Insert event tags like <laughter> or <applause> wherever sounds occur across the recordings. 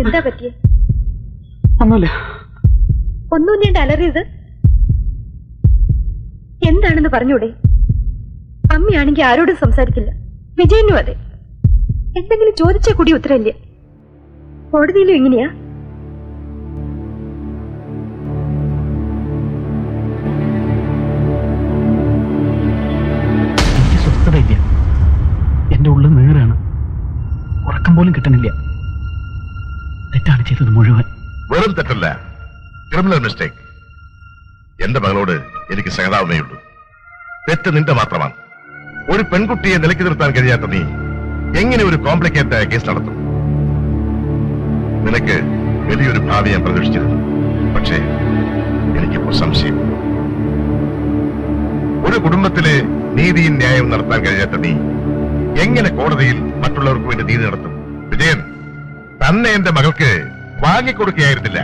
എന്താ പറ്റിയ? ഒന്നുമില്ല. ഒന്നും ഞാൻ അലറിയത് എന്താണെന്ന് പറഞ്ഞൂടെ? അമ്മയാണെങ്കിൽ ആരോടും സംസാരിക്കില്ല. വിജയനും അതെ. എന്തെങ്കിലും ചോദിച്ചാൽ കൂടി ഉത്തരമില്ല കോടതിയിലും സ്വസ്ഥതയില്ല. എന്റെ ഉള്ളിൽ നീറാണ് ഉറക്കം പോലും കിട്ടണില്ല തെറ്റാണ് ചെയ്തത് മുഴുവൻ. വെറും തെറ്റല്ല. ക്രിമിനൽ മിസ്റ്റേക്ക് എന്റെ മകളോട് എനിക്ക് സഹതാപമേയുള്ളൂ തെറ്റ് നിന്റെ മാത്രമാണ്. ഒരു പെൺകുട്ടിയെ നിലയ്ക്ക് നിർത്താൻ കഴിയാത്ത നീ എങ്ങനെ ഒരു കോംപ്ലിക്കേറ്റഡ് കേസ് നടത്തും? നിനക്ക് വലിയൊരു ഭാവി ഞാൻ പ്രതീക്ഷിച്ചിരുന്നു. പക്ഷേ എനിക്കിപ്പോ സംശയം. ഒരു കുടുംബത്തിലെ നീതിയും ന്യായവും നടത്താൻ കഴിയാത്ത നീ എങ്ങനെ കോടതിയിൽ മറ്റുള്ളവർക്ക് വേണ്ടി നീതി നടത്തും? വിജയൻ തന്നെ എന്റെ മകൾക്ക് വാങ്ങിക്കൊടുക്കുകയായിരുന്നില്ല.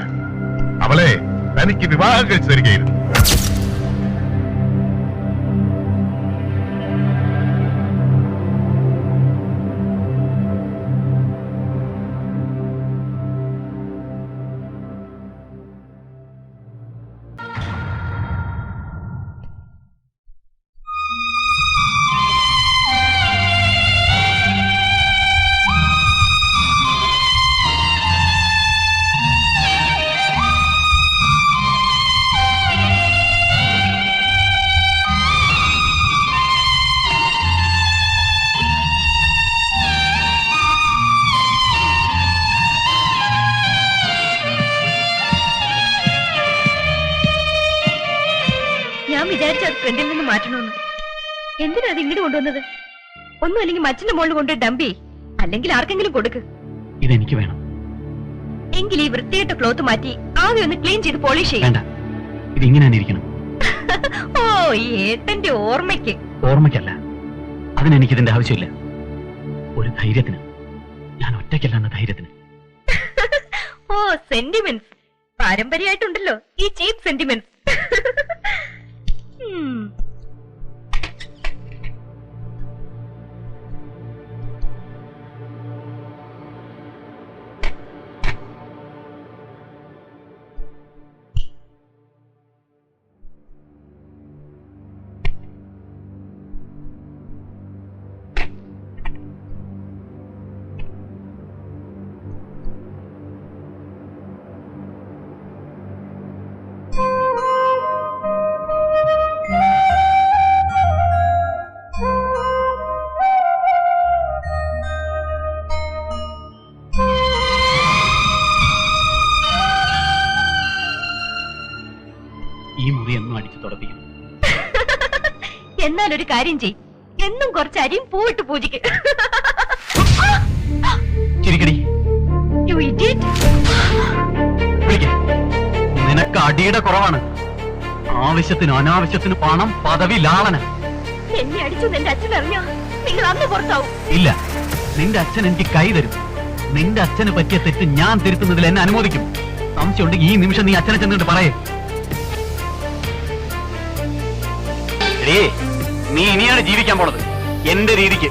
അവളെ തനിക്ക് വിവാഹം കഴിച്ചു തരികയായിരുന്നു. ഞാൻ വിചാരിച്ച അത് ഫ്രണ്ടിൽ നിന്ന് മാറ്റണമെന്ന് എന്തിനാ അത് ഇങ്ങോട്ട് കൊണ്ടുവന്നത്? ഒന്നും അല്ലെങ്കിൽ മച്ചിന്റെ മുകളിൽ കൊണ്ട് ഡംപി അല്ലെങ്കിൽ ആർക്കെങ്കിലും കൊടുക്ക്. ഇതെനിക്ക് വേണം. എങ്കിൽ ഈ വൃത്തിയായിട്ട് ക്ലോത്ത് മാറ്റി ആദ്യം ഒന്ന് ക്ലീൻ ചെയ്ത് പോളിഷ് ചെയ്യും. വേണ്ട. ഇതിങ്ങനെ തന്നെ ഇരിക്കണം. <laughs> ഓ ഏട്ടന്റെ ഓർമ്മയ്ക്ക്. ഓർമ്മയ്ക്കല്ല. അതിനെനിക്ക് ഇതിന്റെ ആവശ്യമില്ല. ഒരു ധൈര്യത്തിന്. ഞാൻ ഒറ്റയ്ക്കല്ല എന്ന ധൈര്യത്തിന്. <laughs> ഓ സെന്റിമെന്റ്സ് പാരമ്പര്യമായിട്ടുണ്ടല്ലോ. ഈ ചീപ്പ് സെന്റിമെന്റ്സ് ഒരു കാര്യം ചെയ്. എന്നും കുറച്ച് അരിയും പൂവിട്ട് പൂജിക്ക്. നിനക്ക് അടിയുടെ കുറവാണ്. ആവശ്യത്തിന് അനാവശ്യത്തിന് പണം പദവി ലാളന. എന്നെ അടിച്ചു എന്റെ അച്ഛൻ അറിഞ്ഞോ? നിങ്ങൾ അന്ന് പുറത്താവും. ഇല്ല. നിന്റെ അച്ഛൻ എനിക്ക് കൈ തരും. നിന്റെ അച്ഛന് പറ്റിയ തെറ്റ് ഞാൻ തിരുത്തുന്നതിൽ എന്നെ അനുമോദിക്കും. സംശയമുണ്ടെങ്കിൽ ഈ നിമിഷം നീ അച്ഛനെ ചെന്നിട്ട് പറയേ. എടീ, നീ ഇനിയാണ് ജീവിക്കാൻ പോണത്. എന്റെ രീതിക്ക്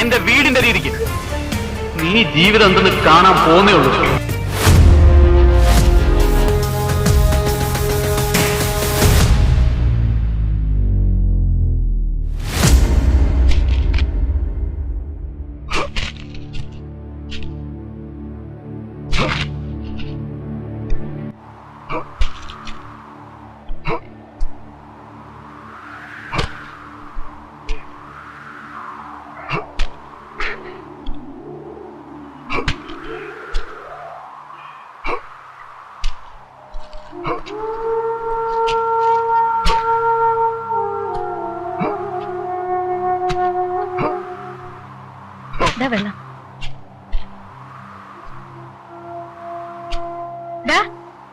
എന്റെ വീടിന്റെ രീതിക്ക്. നീ ജീവിതം എന്തെന്ന് കാണാൻ പോന്നേ ഉള്ളൂ.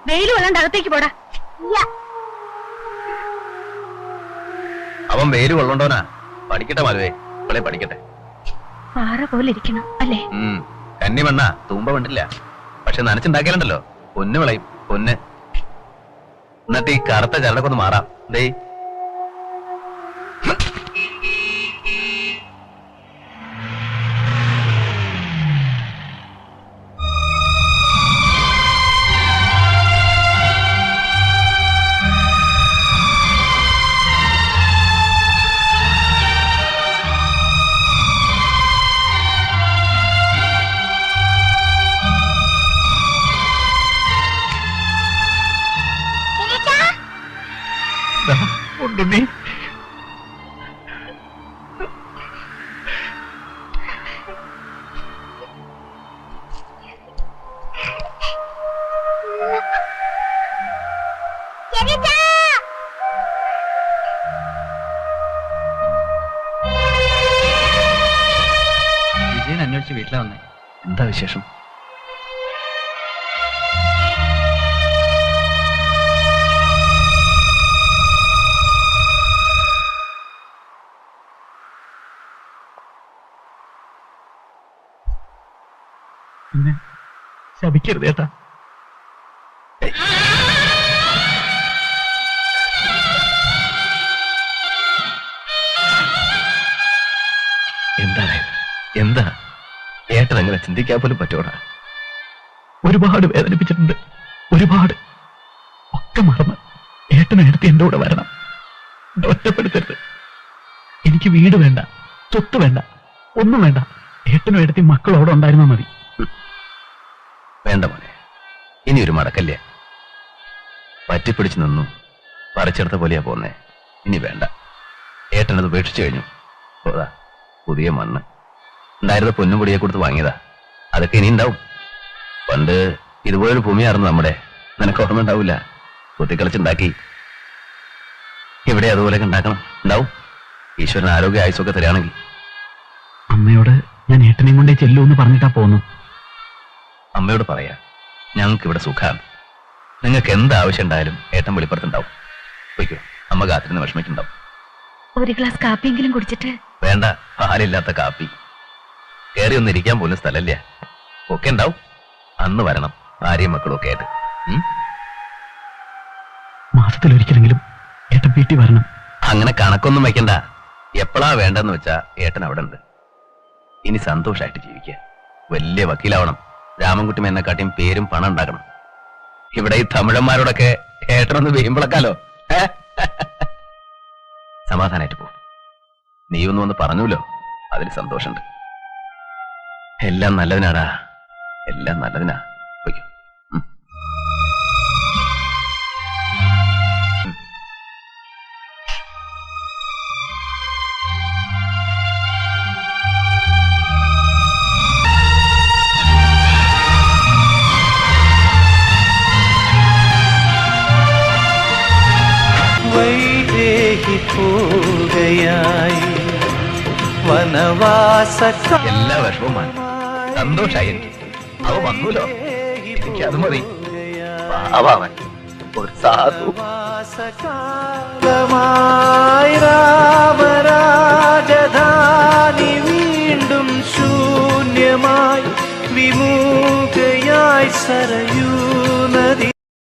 വെയിൽ കൊള്ളാണ്ട് അകത്തേക്ക് പോടാ. അവൻ വേര് കൊള്ളണ്ടോനാ പഠിക്കട്ടെ മലുവേ ഇവളെ പഠിക്കട്ടെ. പാറ പോലെ ഇരിക്കണം അല്ലേ? കന്നി മണ്ണ തൂമ്പ വേണ്ടില്ല പക്ഷെ നനച്ചുണ്ടാക്കിയാലുണ്ടല്ലോ. പൊന്ന് വിളയും പൊന്ന്. എന്നിട്ട് ഈ കറുത്ത ചരടൊക്കെ ഒന്ന് മാറാം. ദേ കുഞ്ഞുണ്ണി വിജയൻ അന്വേഷിച്ച് വീട്ടിലാ വന്നേ. എന്താ വിശേഷം? പിന്നെ ശപിക്കരുത് ഏട്ടാ എന്താണ് എന്താ? ഏട്ടൻ അങ്ങനെ ചിന്തിക്കാൻ പോലും പറ്റോടാ. ഒരുപാട് വേദനിപ്പിച്ചിട്ടുണ്ട്. ഒരുപാട്. ഒക്കെ മറന്ന് ഏട്ടനെ എടുത്ത് എന്റെ കൂടെ വരണം. എന്നെ ഒറ്റപ്പെടുത്തരുത്. എനിക്ക് വീട് വേണ്ട സ്വത്ത് വേണ്ട ഒന്നും വേണ്ട. ഏട്ടനും എടുത്തി മക്കളോടെ ഉണ്ടായിരുന്നാൽ മതി. വേണ്ട മോനെ. ഇനി ഒരു മടക്കല്ലേ? പറ്റിപ്പിടിച്ചു നിന്നു. പറിച്ചെടുത്ത പോലെയാ പോന്നേ. ഇനി വേണ്ട. ഏട്ടനത് ഉപേക്ഷിച്ചു കഴിഞ്ഞു. പോതാ പുതിയ മണ്ണ്. ഉണ്ടായിരുന്ന പൊന്നും പൊടിയെ കൊടുത്ത് വാങ്ങിയതാ? അതൊക്കെ ഇനി ഉണ്ടാവും പണ്ട് ഇതുപോലൊരു ഭൂമിയായിരുന്നു നമ്മുടെ. നിനക്ക് ഓർമ്മ ഉണ്ടാവില്ല? കുത്തിക്കളിച്ചുണ്ടാക്കി. ഇവിടെ അതുപോലെയൊക്കെ ഉണ്ടാക്കണം. ഉണ്ടാവും. ഈശ്വരൻ ആരോഗ്യ ആയുസൊക്കെ തരികയാണെങ്കിൽ. അമ്മയോട് ഞാൻ ഏട്ടനെയും കൊണ്ടേ ചെല്ലൂ എന്ന് പറഞ്ഞിട്ടാ പോന്നു. അമ്മയോട് പറയാ ഞങ്ങൾക്ക് ഇവിടെ സുഖാണ്. നിങ്ങൾക്ക് എന്ത് ആവശ്യം ഉണ്ടായാലും ഏട്ടൻ വെളിപ്പുറത്തുണ്ടാവും പോയിക്കോ അമ്മ കാത്തിരുന്ന് വിഷമിക്കുണ്ടാവും ഒരു ഗ്ലാസ് കാപ്പിയെങ്കിലും കുടിച്ചിട്ട്. വേണ്ട പാലില്ലാത്ത കാപ്പി. കയറി ഒന്ന് ഇരിക്കാൻ പോലും സ്ഥലമില്ല. ഒക്കെ ഉണ്ടാവും. അന്ന് വരണം ഭാര്യയും മക്കളും ഒക്കെ ആയിട്ട്? മാസത്തിൽ ഒരിക്കലെങ്കിലും ഏട്ടൻ വീട്ടിൽ വരണം. അങ്ങനെ കണക്കൊന്നും വെക്കണ്ട. എപ്പോഴാ വേണ്ടെന്ന് വെച്ചാ ഏട്ടൻ അവിടെ ഉണ്ട്. ഇനി സന്തോഷമായിട്ട് ജീവിക്കുക. വലിയ വക്കീലാവണം. രാമൻകുട്ടി എന്നെക്കാട്ടിയും പേരും പണം ഉണ്ടാക്കണം. ഇവിടെ ഈ തമിഴന്മാരോടൊക്കെ ഏട്ടനൊന്ന് വീമ്പിളക്കാലോ? സമാധാനായിട്ട് പോ. നീ ഒന്നും ഒന്ന് പറഞ്ഞുല്ലോ. അതിൽ സന്തോഷമുണ്ട്. എല്ലാം നല്ലതിനാടാ. എല്ലാം നല്ലതിനാ. പോകയായി വനവാസ എല്ലാ വർഷവും മാറ്റി സന്തോഷായി. അവ വന്നൂലോ എനിക്ക് അത് മതി. പാവാവൻ ഒരു സാധു. കാലമായി രാമരാജധാനി വീണ്ടും ശൂന്യമായി വിമൂകയായി സരയൂ